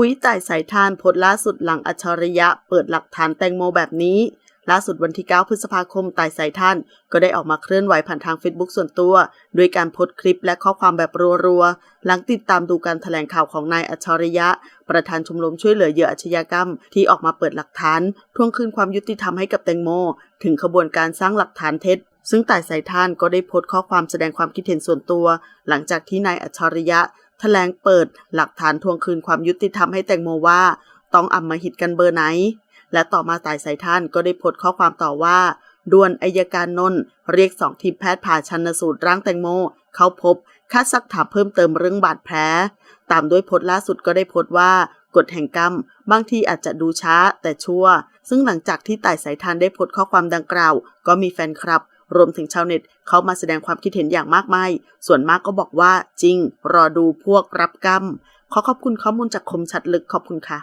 อุ้ยต่ายสายทานโพสล่าสุดหลังอัจฉริยะ เปิดหลักฐานแตงโมแบบนี้ล่าสุดวันที่ 9 พฤษภาคมต่ายสายท่าน ก็ได้ออกมาเคลื่อนไหวผ่านทาง Facebook ส่วนตัวโดยการโพสต์คลิปและข้อความแบบรัวๆ หลังติดตามดูการแถลงข่าวของนายอัจฉริยะ ประธานชมรมช่วยเหลือเหยื่ออาชญากรรม ที่ออกมาเปิดหลักฐาน ทวงคืนความยุติธรรมให้กับแตงโม ถึงขบวนการสร้างหลักฐานเท็จ ซึ่งต่ายสายท่านก็ได้โพสต์ข้อความแสดงความคิดเห็นส่วนตัว หลังจากที่นายอัจฉริยะ แถลงเปิดหลักฐานทวงคืนความยุติธรรมให้แตงโมว่า ต้องอำมหิตกันเบอร์ไหน และต่อมาต่ายสายท่านก็ได้โพสต์ข้อความต่อว่าด่วนอายการนนท์เรียกสองทีมแพทย์ผ่าชันสูตรร่างแตงโม เข้าพบคัดซักถามเพิ่มเติมเรื่องบาดแผลตามด้วยโพสต์ล่าสุดก็ได้โพสต์ว่ากฎแห่งกรรม บางทีอาจจะดูช้าแต่ชั่ว ซึ่งหลังจากที่ต่ายสายทานได้โพสต์ข้อความดังกล่าว ก็มีแฟนคลับ รวมถึงชาวเน็ตเข้ามาแสดงความคิดเห็นอย่างมากมาย ส่วนมากก็บอกว่าจริง รอดูพวกรับกรรม ขอขอบคุณข้อมูลจากคมชัดลึกขอบคุณค่ะ